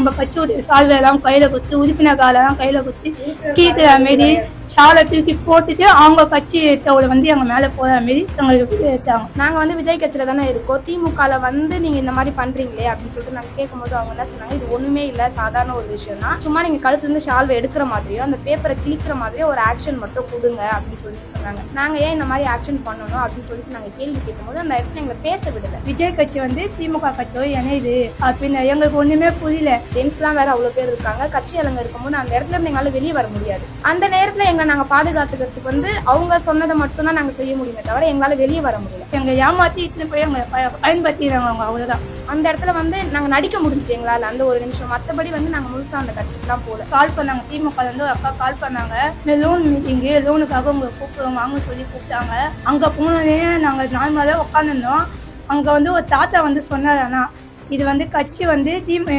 நம்ம கட்சி சால்வையெல்லாம் கையில குத்தி உறுப்பினர் காலெல்லாம் கையில குத்தி கீக்குற மாரி ஷாலை தூக்கி போட்டுட்டு அவங்க கட்சி ஏற்றவளை வந்து எங்க மேல போற மாரி எங்களுக்கு ஏற்றாங்க. நாங்க வந்து விஜய் கட்சியில தானே இருக்கோம். திமுகல வந்து நீங்க இந்த மாதிரி பண்றீங்களே அப்படின்னு சொல்லிட்டு நாங்க கேட்கும்போது அவங்க என்ன சொன்னாங்க இது ஒண்ணுமே இல்ல சாதாரண ஒரு விஷயம் தான் சும்மா நீங்க கழுத்துல இருந்து ஷால்வை எடுக்கிற மாதிரியோ அந்த பேப்பரை கிழிக்கிற மாதிரியோ ஒரு ஆக்ஷன் மட்டும் கொடுங்க அப்படின்னு சொல்லிட்டு சொன்னாங்க. நாங்க ஏன் இந்த மாதிரி ஆக்ஷன் பண்ணணும் அப்படின்னு சொல்லிட்டு நாங்க கேள்வி கேட்கும்போது அந்த இடத்துல எங்களை பேச விடல. விஜய் கட்சி வந்து திமுக கட்சியோ இணையுது அப்படின்னு எங்களுக்கு ஒண்ணுமே புரியல. ஜென்ஸ்லாம் வேற அவ்வளவு பேர் இருக்காங்க. கட்சி அலங்க இருக்கும்போது அந்த இடத்துல இருந்து எங்களால வெளியே வர முடியாது. அந்த நேரத்துல எங்களை நாங்க பாதுகாத்துக்கிறதுக்கு வந்து அவங்க சொன்னதை மட்டும்தான் நாங்கள் நாங்க செய்ய முடியுமே தவிர எங்களால வெளியே வர முடியல. எங்க ஏமாத்தி இட்டுன்னு போய் எங்களை பய- பயன்படுத்திடுறாங்க அவங்க அவ்வளவுதான். அந்த இடத்துல வந்து நாங்க நடிக்க முடிஞ்சது எங்களால அந்த ஒரு நிமிஷம். மத்தபடி வந்து நாங்க முழுசா அந்த கட்சிக்குலாம் போல கால் பண்ணாங்க. திமுக வந்து ஒரு அக்கா கால் பண்ணாங்க. லோன் மீட்டிங்கு லோனுக்காக உங்களை கூப்பிடுவோம் வாங்க சொல்லி கூப்பிட்டாங்க. அங்க போனோடனே நாங்க நார்மலாக உட்காந்துருந்தோம் அங்க வந்து ஒரு தாத்தா வந்து சொன்னார் ஆனால் இது வந்து கட்சி வந்து திமு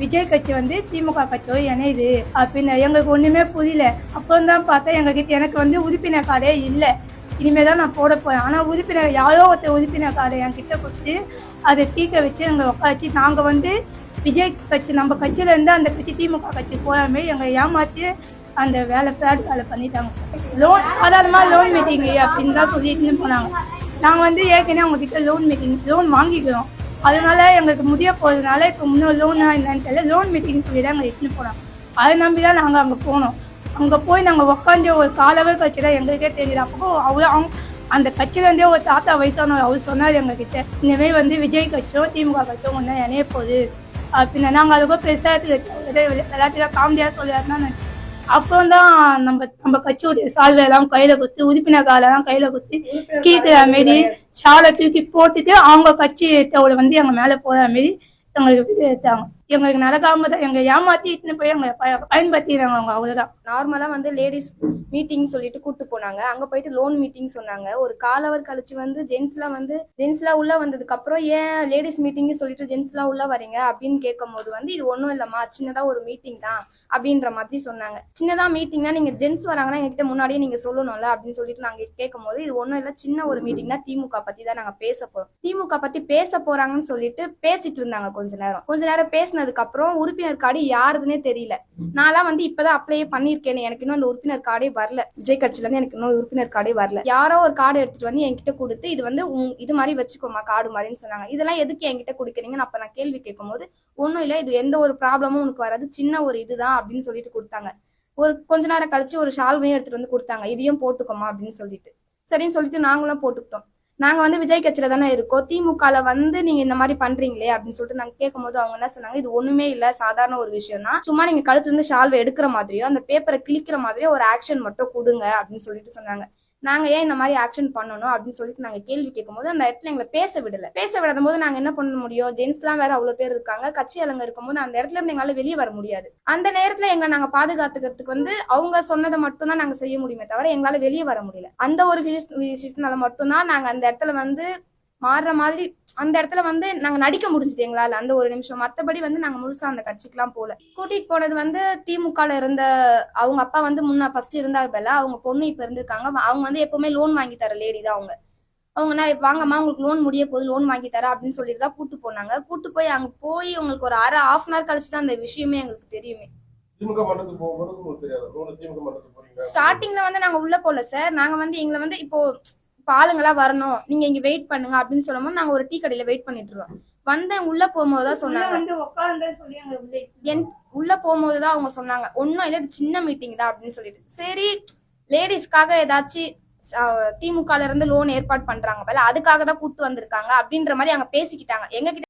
விஜய் கட்சி வந்து திமுக கட்சியோ இணையுது அப்படின்னு எங்களுக்கு ஒன்றுமே புரியல. அப்புறம் தான் பார்த்தா எங்ககிட்ட எனக்கு வந்து உறுப்பினர் கார்டே இல்லை. இனிமேல் தான் நான் போட போகிறேன் ஆனால் உறுப்பினர் யாரோ ஒருத்தர் உறுப்பினர் கார்டை என்கிட்ட கொடுத்து அதை தீக்க வச்சு எங்களை உட்காச்சு நாங்கள் வந்து விஜய் கட்சி நம்ம கட்சியிலேருந்து அந்த கட்சி திமுக கட்சி போகாமே எங்களை ஏமாற்றி அந்த வேலை ஃப்ராட் வேலை பண்ணிட்டாங்க. லோன் சாதாரணமாக லோன் மீட்டிங்கு அப்படின்னு தான் சொல்லிட்டு போனாங்க. நாங்கள் வந்து ஏற்கனவே அவங்ககிட்ட லோன் மீட்டிங் லோன் வாங்கிக்கிறோம். அதனால எங்களுக்கு முடிய போகிறதுனால இப்போ இன்னும் லோனா என்னன்னு தெரியல. லோன் மீட்டிங் சொல்லி தான் எங்களை இட்டுன்னு போனாங்க. அதை நம்பி தான் நாங்கள் அங்கே போனோம். அங்கே போய் நாங்கள் உட்காந்து ஒரு காலவர் கட்சி தான் எங்களுக்கே தெரியுது அப்போ அவ்வளோ அவங்க அந்த கட்சியிலேருந்தே ஒரு தாத்தா வயசானவர் அவர் சொன்னார் எங்ககிட்ட இனிமேல் வந்து விஜய் கட்சியும் திமுக கட்சியும் ஒன்றா இணைய போகுது. அப்படின்னு நாங்கள் அதுக்கும் பெருசாக எல்லாத்துக்கும் காமெடியாக சொல்லியாருன்னா அப்புறம் தான் நம்ம நம்ம கட்சியுடைய சால்வையெல்லாம் கையில குத்து உறுப்பினர் காலெல்லாம் கையில குத்து கீக்கிற மாரி ஷாலை தூக்கி போட்டுட்டு அவங்க கட்சி டவுல வந்து எங்க மேல போற மாரி எங்களுக்கு இது எங்களுக்கு நடக்காம தான் எங்க ஏமாத்தி இட்டுன்னு போய் எங்களை பய- பயன்படுத்திடுறாங்க அவங்க அவ்வளவுதான். நார்மலா வந்து லேடிஸ் மீட்டிங் சொல்லிட்டு கூட்டு போனாங்க. அங்க போயிட்டு லோன் மீட்டிங் சொன்னாங்க. ஒரு காலவர் கழிச்சு வந்து ஜென்ஸ்லாம் வந்து ஜென்ஸ்லாம் உள்ள வந்ததுக்கு அப்புறம் ஏன் லேடிஸ் மீட்டிங் சொல்லிட்டு ஜென்ஸ்லாம் உள்ள வரீங்க அப்படின்னு கேட்கும் போது வந்து இது ஒண்ணும் இல்லம்மா சின்னதா ஒரு மீட்டிங் தான் அப்படின்ற மாதிரி சொன்னாங்க. சின்னதா மீட்டிங்னா நீங்க ஜென்ஸ் வராங்கன்னா எங்ககிட்ட முன்னாடியே நீங்க சொல்லணும்ல அப்படின்னு சொல்லிட்டு நாங்க கேட்கும் போது இது ஒண்ணும் இல்ல சின்ன ஒரு மீட்டிங் தான் திமுக பத்தி தான் நாங்க பேச போறோம். திமுக பத்தி பேச போறாங்கன்னு சொல்லிட்டு பேசிட்டு இருந்தாங்க கொஞ்ச நேரம். கொஞ்ச நேரம் பேசினதுக்கு அப்புறம் உறுப்பினர் கார்டு யாருதுன்னே தெரியல. நான்லாம் வந்து இப்பதான் அப்ளை பண்ணியிருக்கேன். எனக்கு இன்னும் அந்த உறுப்பினர் கார்டே வரல. விஜய் கட்சியில இருந்து எனக்கு இன்னும் உறுப்பினர் கார்டே வரல. யாரோ ஒரு கார்டு எடுத்துட்டு வந்து என்கிட்ட கொடுத்து இது வந்து இது மாதிரி வச்சுக்கோமா கார்டு மாதிரின்னு சொன்னாங்க. இதெல்லாம் எதுக்கு என்கிட்ட கொடுக்குறீங்கன்னு அப்ப நான் கேள்வி கேட்கும்போது ஒன்றும் இல்லை இது எந்த ஒரு ப்ராப்ளமும் உனக்கு வராது. சின்ன ஒரு இதுதான் அப்படின்னு சொல்லிட்டு கொடுத்தாங்க. ஒரு கொஞ்ச நேரம் கழிச்சு ஒரு ஷால்வையும் எடுத்துட்டு வந்து கொடுத்தாங்க. இதையும் போட்டுக்கோமா அப்படின்னு சொல்லிட்டு. சரின்னு சொல்லிட்டு நாங்களும் போட்டுக்கிட்டோம். நாங்க வந்து விஜய் கட்சியில தானே இருக்கோம். திமுகல வந்து நீங்க இந்த மாதிரி பண்றீங்களே அப்படின்னு சொல்லிட்டு நாங்க கேட்கும்போது அவங்க என்ன சொன்னாங்க இது ஒண்ணுமே இல்ல சாதாரண ஒரு விஷயம் தான் சும்மா நீங்க கழுத்துல இருந்து ஷால்வை எடுக்கிற மாதிரியோ அந்த பேப்பரை கிழிக்கிற மாதிரியோ ஒரு ஆக்ஷன் மட்டும் கொடுங்க அப்படின்னு சொல்லிட்டு சொன்னாங்க. நாங்க ஏன் இந்த மாதிரி ஆக்ஷன் பண்ணணும் அப்படின்னு சொல்லிட்டு நாங்க கேள்வி கேட்கும்போது அந்த இடத்துல எங்களை பேச விடல. பேச விடாத போது நாங்க என்ன பண்ண முடியும்? ஜென்ஸ்லாம் வேற அவ்வளவு பேர் இருக்காங்க. கட்சி அலங்க இருக்கும்போது அந்த இடத்துல இருந்து எங்களால வெளியே வர முடியாது. அந்த நேரத்துல எங்க நாங்க பாதுகாத்துக்கிறதுக்கு வந்து அவங்க சொன்னதை மட்டும்தான் நாங்கள் நாங்க செய்ய முடியுமே தவிர எங்களால வெளியே வர முடியல. அந்த ஒரு விஷய- விஷயத்தினால மட்டும்தான் நாங்க அந்த இடத்துல வந்து மாறுற மாதிரி அந்த இடத்துல வந்து நாங்க நடிக்க முடிஞ்சது எங்களால அந்த ஒரு நிமிஷம். மத்தபடி வந்து நாங்க முழுசா அந்த கட்சிக்கெல்லாம் போல. கூட்டிட்டு போனது வந்து திமுகல இருந்த அவங்க அப்பா வந்து முன்ன ஃபர்ஸ்ட் இருந்தாங்கல்ல அவங்க பொண்ணு இப்ப இருந்திருக்காங்க. அவங்க வந்து எப்பவுமே லோன் வாங்கி தர லேடி தான் அவங்க. அவங்க நான் வாங்கம்மா உங்களுக்கு லோன் முடிய போது லோன் வாங்கி தரேன் அப்படின்னு சொல்லிட்டு தான் கூட்டு போனாங்க. கூட்டு போய் அங்க போய் உங்களுக்கு ஒரு அரை ஹாஃப் அன் ஹவர் கழிச்சு தான் அந்த விஷயமே எங்களுக்கு தெரியுமே. ஸ்டார்டிங்ல வந்து நாங்க உள்ள போல சார் நாங்க வந்து எங்களை வந்து இப்போ ஆளுங்களா வரணும். நீங்க இங்க வெயிட் பண்ணுங்க அப்படின்னு சொல்லும்போது நாங்க ஒரு டீ கடையில வெயிட் பண்ணிட்டு இருந்தோம் வந்தேன் உள்ள போகும்போது தான் சொன்னாங்க. என் உள்ள போகும்போது தான் அவங்க சொன்னாங்க. ஒன்றும் இல்லை சின்ன மீட்டிங் தான் அப்படின்னு சொல்லிட்டு. சரி லேடிஸ்க்காக ஏதாச்சும் திமுகல இருந்து லோன் ஏற்பாடு பண்றாங்க. போல அதுக்காக தான் கூட்டு வந்திருக்காங்க அப்படின்ற மாதிரி அங்க பேசிக்கிட்டாங்க. எங்க கிட்ட